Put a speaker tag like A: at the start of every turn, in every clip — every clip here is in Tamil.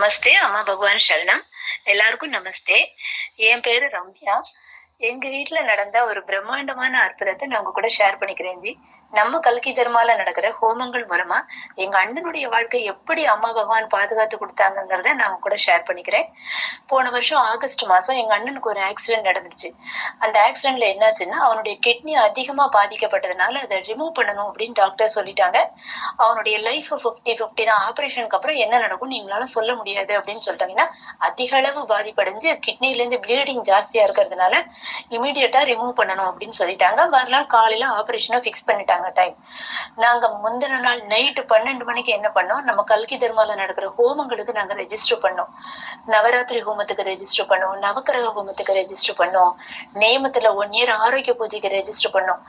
A: நமஸ்தே அம்மா பகவான் சரணம். எல்லாருக்கும் நமஸ்தே. என் பேரு ரம்யா. எங்க வீட்டுல நடந்த ஒரு பிரம்மாண்டமான அற்புதத்தை நான் உங்க கூட ஷேர் பண்ணிக்கிறேன் ஜி நம்ம கல்கி தர்மால நடக்கிற ஹோமங்கள் மூலமா எங்க அண்ணனுடைய வாழ்க்கை எப்படி அம்மா பகவான் பாதுகாத்து கொடுத்தாங்கிறத நான் கூட ஷேர் பண்ணிக்கிறேன். போன வருஷம் ஆகஸ்ட் மாசம் எங்க அண்ணனுக்கு ஒரு ஆக்சிடென்ட் நடந்துச்சு. அந்த ஆக்சிடென்ட்ல என்னாச்சுன்னா அவனுடைய கிட்னி அதிகமா பாதிக்கப்பட்டதுனால அதை ரிமூவ் பண்ணணும் அப்படின்னு டாக்டர் சொல்லிட்டாங்க. அவனுடைய லைஃப் ஃபிஃப்டி ஃபிஃப்டி தான். ஆபரேஷனுக்கு அப்புறம் என்ன நடக்கும் நீங்களால சொல்ல முடியாது அப்படின்னு சொல்லிட்டாங்கன்னா அதிக அளவு பாதிப்படைஞ்சு கிட்னில இருந்து ப்ளீடிங் ஜாஸ்தியா இருக்கிறதுனால இமீடியட்டா ரிமூவ் பண்ணணும் அப்படின்னு சொல்லிட்டாங்க. மறுநாள் காலையில ஆபரேஷனை ஃபிக்ஸ் பண்ணிட்டாங்க. டைம் நாங்க முந்தின நாள் நைட்டு பன்னெண்டு மணிக்கு என்ன பண்ணோம்? நம்ம கல்கி தர்மால நடக்கிற ஹோமங்களுக்கு நாங்க ரெஜிஸ்டர் பண்ணோம். நவராத்திரி ஹோமத்துக்கு ரெஜிஸ்டர் பண்ணோம். நவக்கிரக ஹோமத்துக்கு ரெஜிஸ்டர் பண்ணோம். நேமத்துல ஒன் இயர் ஆரோக்கிய பூஜைக்கு ரெஜிஸ்டர் பண்ணோம்.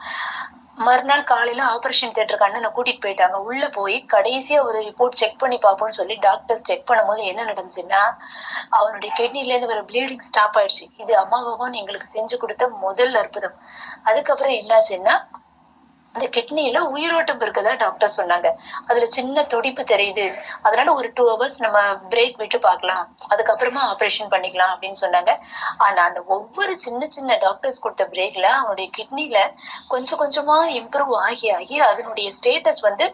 A: மறுநாள் காலையில ஆபரேஷன் தியேட்டருக்கு அண்ணனை கூட்டிட்டு போயிட்டாங்க. உள்ள போய் கடைசியா ஒரு ரிப்போர்ட் செக் பண்ணி பார்ப்போம்னு சொல்லி டாக்டர் செக் பண்ணும்போது என்ன நடந்துச்சுன்னா அவனுடைய கிட்னில இருந்து வர ப்ளீடிங் ஸ்டாப் ஆயிடுச்சு. இது அம்மா பகவான் எங்களுக்கு செஞ்சு கொடுத்த முதல் அற்புதம். அதுக்கப்புறம் என்னாச்சுன்னா அந்த கிட்னில உயிரோட்டம் இருக்கதா டாக்டர் சொன்னாங்க. அதுல சின்ன துடிப்பு தெரியுது. அதனால ஒரு டூ ஹவர்ஸ் நம்ம பிரேக் விட்டு பார்க்கலாம். அதுக்கப்புறமா ஆப்ரேஷன் பண்ணிக்கலாம் அப்படின்னு சொன்னாங்க. ஆனா அந்த ஒவ்வொரு சின்ன சின்ன டாக்டர்ஸ் கொடுத்த பிரேக்ல அவனுடைய கிட்னில கொஞ்சம் கொஞ்சமா இம்ப்ரூவ் ஆகி ஆகி அதனுடைய ஸ்டேட்டஸ் வந்து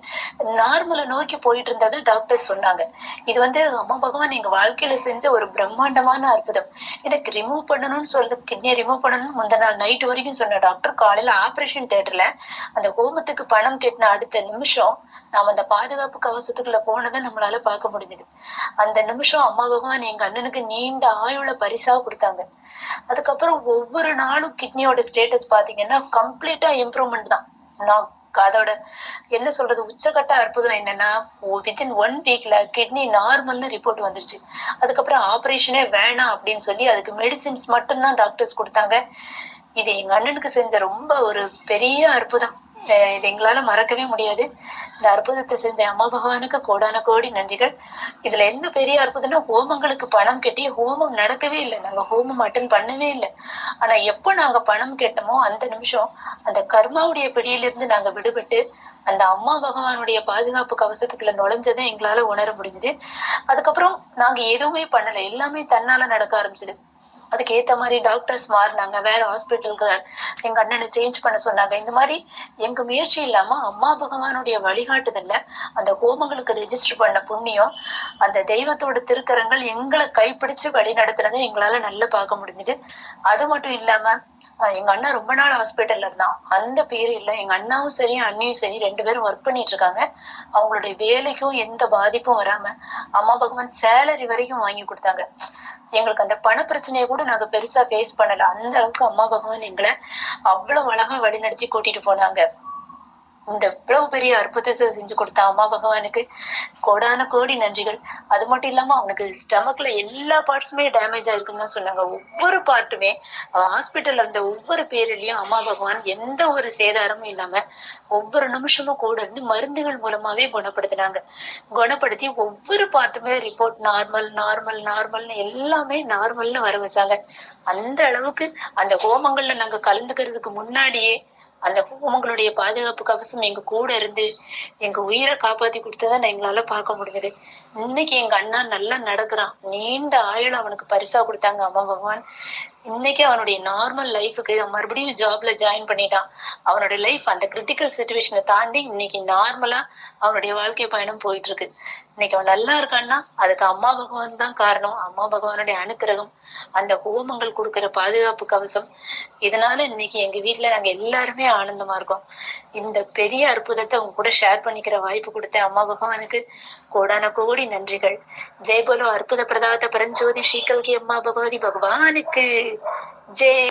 A: நார்மலை நோக்கி போயிட்டு இருந்தது டாக்டர் சொன்னாங்க. இது வந்து அம்மா பகவான் எங்க வாழ்க்கையில செஞ்ச ஒரு பிரம்மாண்டமான அற்புதம். எனக்கு ரிமூவ் பண்ணணும்னு சொல்ல கிட்னியை ரிமூவ் பண்ணணும்னு முந்த நாள் நைட் வரைக்கும் சொன்ன டாக்டர் காலையில ஆப்ரேஷன் தேட்டர்ல அந்த ஹோமத்துக்கு பணம் கட்டின அடுத்த நிமிஷம் நாம அந்த பாதுகாப்பு கவசத்துக்குள்ள போனதை நம்மளால பார்க்க முடிஞ்சது. அந்த நிமிஷம் அம்மா பகவான் எங்க அண்ணனுக்கு நீண்ட ஆயுள பரிசா கொடுத்தாங்க. அதுக்கப்புறம் ஒவ்வொரு நாளும் கிட்னியோட ஸ்டேட்டஸ் பாத்தீங்கன்னா கம்ப்ளீட்டா இம்ப்ரூவ்மெண்ட் தான். நான் அதோட என்ன சொல்றது உச்சகட்ட அற்புதம் என்னன்னா வித்தின் ஒன் வீக்ல கிட்னி நார்மல்னு ரிப்போர்ட் வந்துருச்சு. அதுக்கப்புறம் ஆபரேஷனே வேணாம் அப்படின்னு சொல்லி அதுக்கு மெடிசின்ஸ் மட்டும்தான் டாக்டர்ஸ் கொடுத்தாங்க. இது எங்க அண்ணனுக்கு செஞ்ச ரொம்ப ஒரு பெரிய அற்புதம். இது எங்களால மறக்கவே முடியாது. இந்த அற்புதத்தை செஞ்ச அம்மா பகவானுக்கு கோடான கோடி நன்றிகள். இதுல என்ன பெரிய அற்புதம்னா ஹோமங்களுக்கு பணம் கட்டி ஹோமம் நடக்கவே இல்லை. நாங்க ஹோமம் அட்டன் பண்ணவே இல்லை. ஆனா எப்ப நாங்க பணம் கேட்டோமோ அந்த நிமிஷம் அந்த கர்மாவுடைய பிடியிலிருந்து நாங்க விடுபட்டு அந்த அம்மா பகவானுடைய பாதுகாப்பு கவசத்துக்குள்ள நுழைஞ்சதை எங்களால உணர முடிஞ்சது. அதுக்கப்புறம் நாங்க எதுவுமே பண்ணல. எல்லாமே தன்னால நடக்க ஆரம்பிச்சது. அதுக்கு ஏத்த மாதிரி டாக்டர்ஸ் மாறினாங்க. வேற ஹாஸ்பிட்டலுக்கு எங்க அண்ணனை சேஞ்ச் பண்ண சொன்னாங்க. இந்த மாதிரி எங்க முயற்சி இல்லாம அம்மா பகவானுடைய வழிகாட்டுதல்ல அந்த ஹோமங்களுக்கு ரெஜிஸ்டர் பண்ண புண்ணியம் அந்த தெய்வத்தோட திருக்கரங்கள் எங்களை கைப்பிடிச்சு வழி நடத்துறதை எங்களால நல்லா பார்க்க முடிஞ்சுது. அது மட்டும் இல்லாம எங்க அண்ணா ரொம்ப நாள் ஹாஸ்பிட்டல்ல இருந்தான். அந்த பீரியட்ல எங்க அண்ணாவும் சரி அண்ணியும் சரி ரெண்டு பேரும் ஒர்க் பண்ணிட்டு இருக்காங்க. அவங்களுடைய வேலைக்கும் எந்த பாதிப்பும் வராம அம்மா பகவான் சேலரி வரைக்கும் வாங்கி கொடுத்தாங்க. எங்களுக்கு அந்த பண பிரச்சனையை கூட நாங்க பெருசா ஃபேஸ் பண்ணல. அந்த அளவுக்கு அம்மா பகவான் எங்களை அவ்வளவு அழகா வழிநடத்தி கூட்டிட்டு போனாங்க. இந்த இவ்வளவு பெரிய அற்புதத்தை செஞ்சு கொடுத்த அம்மா பகவானுக்கு கோடான கோடி நன்றிகள். அது மட்டும் இல்லாம அவனுக்கு ஸ்டமக்ல எல்லா பார்ட்ஸுமே டேமேஜ் ஆயிருக்குன்னு தான் சொன்னாங்க. ஒவ்வொரு பார்ட்டுமே ஹாஸ்பிட்டல்ல இருந்த ஒவ்வொரு பேரிலையும் அம்மா பகவான் எந்த ஒரு சேதாரமும் இல்லாம ஒவ்வொரு நிமிஷமும் கூட இருந்து மருந்துகள் மூலமாவே குணப்படுத்தினாங்க. குணப்படுத்தி ஒவ்வொரு பார்ட்டுமே ரிப்போர்ட் நார்மல் நார்மல் நார்மல்னு எல்லாமே நார்மல்னு வர வச்சாங்க. அந்த அளவுக்கு அந்த ஹோமங்கள்ல நாங்க கலந்துக்கிறதுக்கு முன்னாடியே அந்த ஹோமங்களுடைய பாதுகாப்பு கவசம் எங்க கூட இருந்து எங்க உயிரை காப்பாத்தி கொடுத்ததை நான் எங்களால பார்க்க முடியுது இன்னைக்கு எங்க அண்ணா நல்லா நடக்கிறான். நீண்ட ஆயுள் அவனுக்கு பரிசா கொடுத்தாங்க அம்மா பகவான். இன்னைக்கு அவனுடைய நார்மல் லைஃபுக்கு மறுபடியும் ஜாப்ல ஜாயின் பண்ணிட்டான். அவனோட லைஃப் அந்த கிரிட்டிக்கல் சுச்சுவேஷனை தாண்டி இன்னைக்கு நார்மலா அவனுடைய வாழ்க்கை பயணம் போயிட்டு இருக்கு இன்னைக்கு அவன் நல்லா இருக்கான்னா அதுக்கு அம்மா பகவான் தான் காரணம். அம்மா பகவானுடைய அனுக்கிரகம் அந்த ஹோமங்கள் கொடுக்கிற பாதுகாப்பு கவசம். இதனால இன்னைக்கு எங்க வீட்ல நாங்க எல்லாருமே ஆனந்தமா இருக்கோம். இந்த பெரிய அற்புதத்தை உங்க கூட ஷேர் பண்ணிக்கிற வாய்ப்பு கொடுத்த அம்மா பகவானுக்கு கோடான கோடி நன்றிகள். ஜெய் போலோ அற்புத பிரதாத பரஞ்சோதி ஸ்ரீகல்கி அம்மா பகவதி பகவானுக்கு. ஜெய்